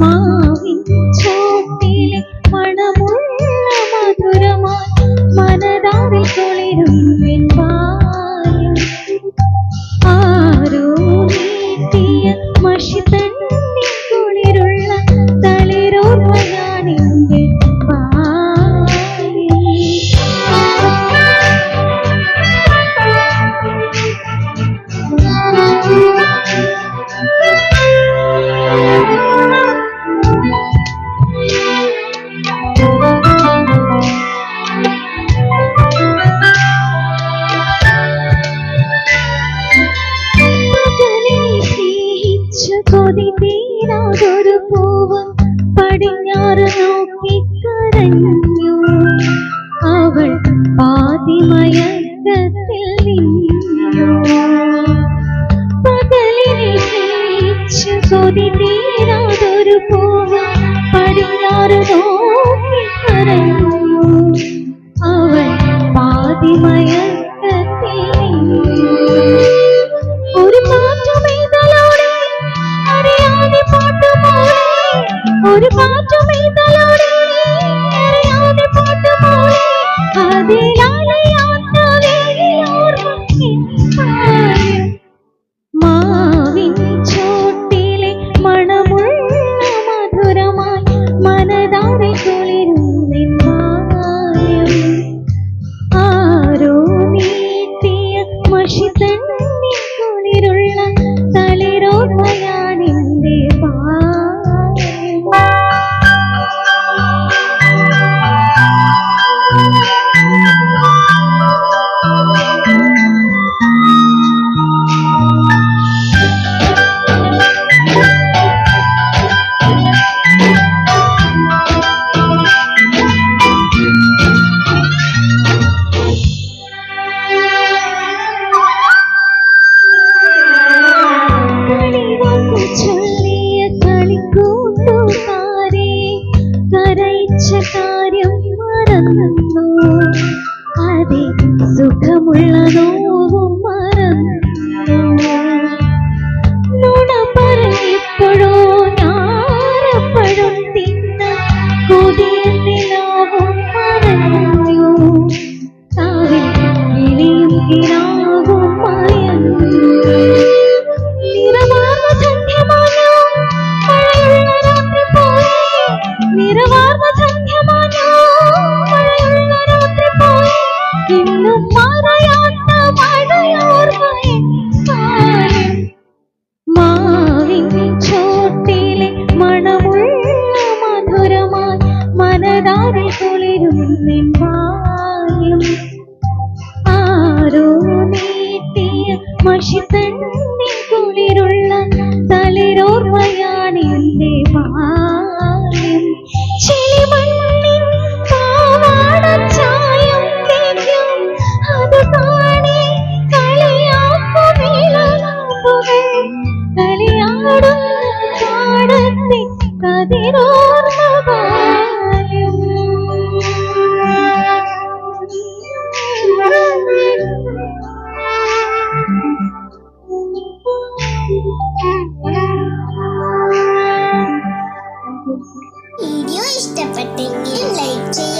মা மருதோ அவன் பாதிமயக்கத்தில் ஒரு பாட்டு மெய்தலோடு அறியாதி இன்னும் വീഡിയോ ഇഷ്ടപ്പെട്ടെങ്കിൽ ലൈക്ക് ചെയ്യുക